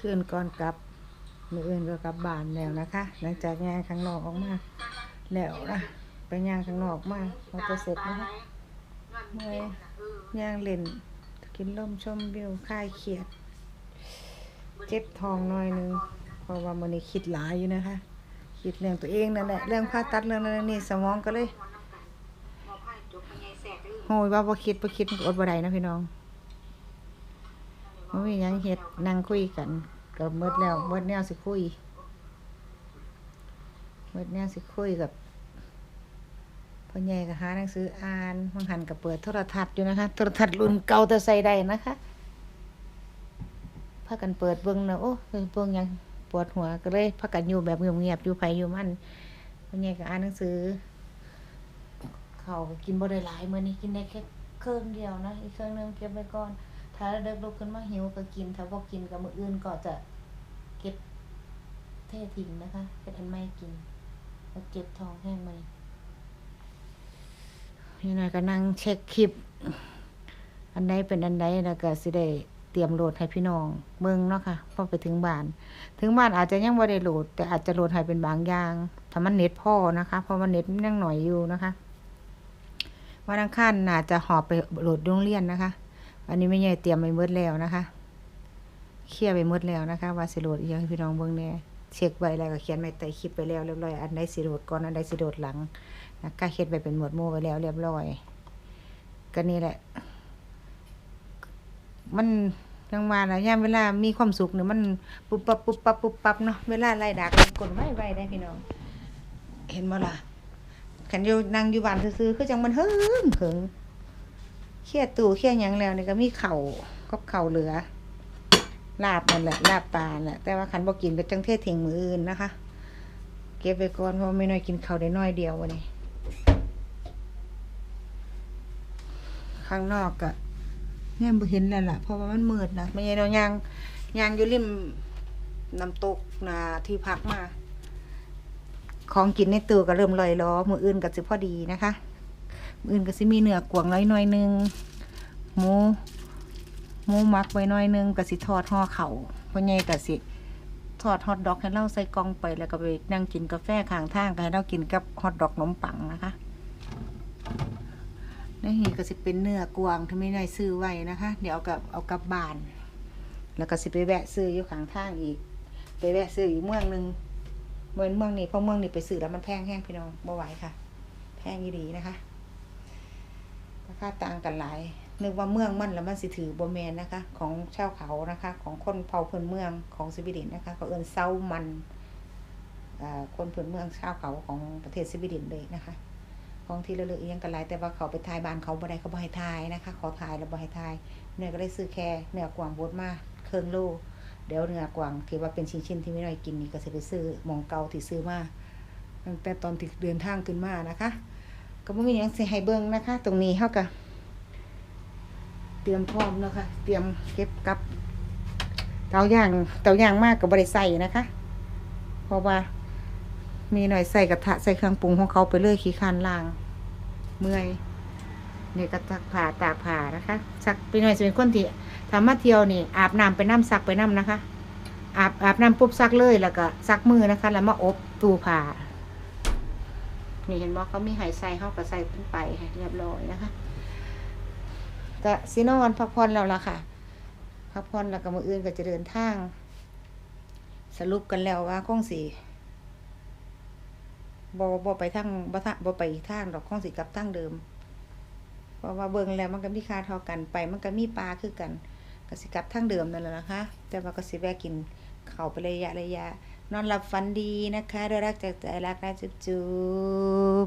คืนก่อนกลับมืออื่นก็กลับบ้านแล้วนะคะ หลังจากงานข้างนอกออกมาแล้วนะไปยางข้างนอกมาพอจะเสร็จนะคะเมื่อยย่างเล่นกินลมชมวิวคลายเครียด เจ็บท้องหน่อยหนึงเพราะว่ามันนี้คิดหลายอยู่นะคะ คิดเรื่องตัวเองนั่นแหละเรื่องผ่าตัดเรื่องนั้นเรื่องนี้สมองก็เลยโหยว่าบ่คิดบ่คิดมันก็อดบ่ได้นะพี่น้อง มันมียังเฮ็ดนั่งคุยกันก็หมดแล้วหมดแนวสิคุยหมดแนวสิคุยกับพ่อใหญ่ก็หาหนังสืออ่านบางหันก็เปิดโทรทัศน์อยู่นะคะโทรทัศน์รุ่นเก่าแต่ใส่ได้นะคะพากันเปิดเบิ่งนะโอ้เฮ้ยเบิ่งยังปวดหัวก็เลยพากันอยู่แบบเงียบๆอยู่ไผอยู่มันพ่อใหญ่ก็อ่านหนังสือเขาก็กินบ่ได้หลายมื้อนี้กินได้แค่เครื่องเดียวนะอีกเครื่องนึงเก็บไว้ก่อน ถ้าเด็กลุกขึ้นมาหิวก็กิน ถ้าบ่กินก็มื้ออื่นก็จะเก็บเททิ้งนะคะเฮ็ดอันใหม่กินแล้วเจ็บทองแห้งไหมนี่น่ะก็นั่งเช็คคลิป อันใดเป็นอันใดแล้วก็สิได้เตรียมโหลดให้พี่น้องเบิ่งเนาะค่ะพอไปถึงบ้าน ถึงบ้านอาจจะยังบ่ได้โหลด แต่อาจจะโหลดให้เป็นบางอย่างถ้ามันเน็ตพ่อนะคะ เพราะว่าเน็ตยังหน่อยอยู่นะคะวันอังคารน่าจะหอบไปโหลดโรงเรียนนะคะ อันนี้ไม่ใหญ่เตรียมไปหมดแล้วนะคะเคลียร์ไปหมดแล้วนะคะ ว่าสิโหลดอีกอย่างพี่น้องเบิ่งแน่เช็คไว้แล้วก็เขียนไว้ใต้คลิปไปแล้วเรียบร้อยอันใดสิโหลดก่อนอันใดสิโหลดหลังนะก็เฮ็ดไปเป็นหมวดหมู่ไว้แล้วเรียบร้อย ก็นี่แหละ มันยังมาแล้วยามเวลามีความสุขเนี่ยมันปุ๊บปั๊บปุ๊บปั๊บปุ๊บปั๊บเนาะเวลาไล่ดักมันกดไว้ไว้ได้พี่น้อง เห็นบ่ล่ะขันอยู่นั่งอยู่บ้านซื่อๆคือจังมันเฮิงเหิง เครียดตู่เครียดยังแล้วนี่ก็มีเข่ากับเข่าเหลือ ลาบนั่นแหละ ลาบปลาแหละแต่ว่าขันบ่กินก็จังเทศเทงมืออื่นนะคะ เก็บไว้ก่อนเพราะไม่น้อยกินเข้าได้น้อยเดียววันนี้ ข้างนอกก็แง่บ่เห็นแล้วล่ะเพราะว่ามันมืดนะไม่ใช่เรายางยางอยู่ริมน้ำตกนาที่พักมา ของกินในตู้ก็เริ่มลอยล้อมืออื่นก็สิพอดีนะคะ อื่นก็สิมีเนื้อกวางน้อยหน่อยหนึงหมูหมูมักไว้หน่อยหนึงก็สิทอดห่อเขา่าพ่อใหญ่ก็สิทอดฮอทดอกให้เราใส่กล่องไปแล้วก็ไปนั่งกินกาแฟข้างทางก็ให้เรากินกับฮอทดอกนมปังนะคะนี่ก็สิเป็นเนื้อกวางที่ไม่ได้ซื้อไว้นะคะ เดี๋ยวเอากับเอากับบ้าน แล้วก็สิไปแวะซื้ออยู่ข้างทางอีก ไปแวะซื้ออีกเมืองหนึงเมือนเมืองนี้เพราะเมืองนี้ไปซื้อแล้วมันแพงแห้งพี่น้องบ่ไหวค่ะ แพงยี่ดีนะคะ ค่าต่างกันหลาย นึกว่าเมืองมันแล้วมันสิถือบ่แมนนะคะ ของชาวเขานะคะ ของคนเผ่าพื้นเมืองของสวีเดนนะคะเขาเอิ้นเซามันอ่าคนพื้นเมืองชาวเขาของประเทศสวีเดนเลยนะคะ ของที่ระลึกอีกอยังกันหลายแต่ว่าเขาไปทายบ้านเขาบ่ได้เขาบ่ให้ทายนะคะเขาทายแล้วบ่ให้ทายเนื้อก็ได้ซื้อแค่เนื้อกวางบดมาเครื่องโลเดี๋ยวเนื้อกวางที่ว่าเป็นชิ้นๆที่ไม่น้อยกินนี่ก็จะไปซื้อมองเกาที่ซื้อมาตั้งแต่ตอนที่เดินทางขึ้นมานะคะ ก็ไม่มีหยังสิให้เบิ่งนะคะ ตรงนี้เฮาก็เตรียมพร้อมแล้วค่ะ เตรียมเก็บกับ เตาย่างเตาย่างมากกับบริใส่นะคะเพราะว่ามีหน่อยใส่กระทะใส่เครื่องปรุงของเขาไปเลยขี้คานล่าง เมื่อยนี่ก็ตักผ่าตากผ่านะคะสักไปหน่อยจะเป็นคนที่ถ้ามาเที่ยวนี่ อาบน้ำไปน้ำซักไปน้ำนะคะ อาบอาบน้ำปุ๊บซักเลยแล้วก็ซักมือนะคะ แล้วมาอบตูผ่า นี่เห็นว่าเขามีไหใส่เขาก็ใส่ขึ้นไปเรียบร้อยนะคะก็ซินอนพักผ่อนแล้วล่ะค่ะพักผ่อนแล้วก็มืออื่นก็จะเดินทาง สรุปกันแล้วว่าคงสีบอบอไปทางบ่ทางบ่ไปทางดอกคงสีกับทางเดิมเพราะว่าเบิ่งแล้วมันก็มีค่าเท่ากันไป มันก็มีปลาคือกันกสิกับทางเดิมนั่นแหละนะคะ แต่ว่าก็สิแวะกินเข้าไประยะระยะ นอนหลับฝันดีนะคะด้วยรักจากใจรักนะจุ๊บ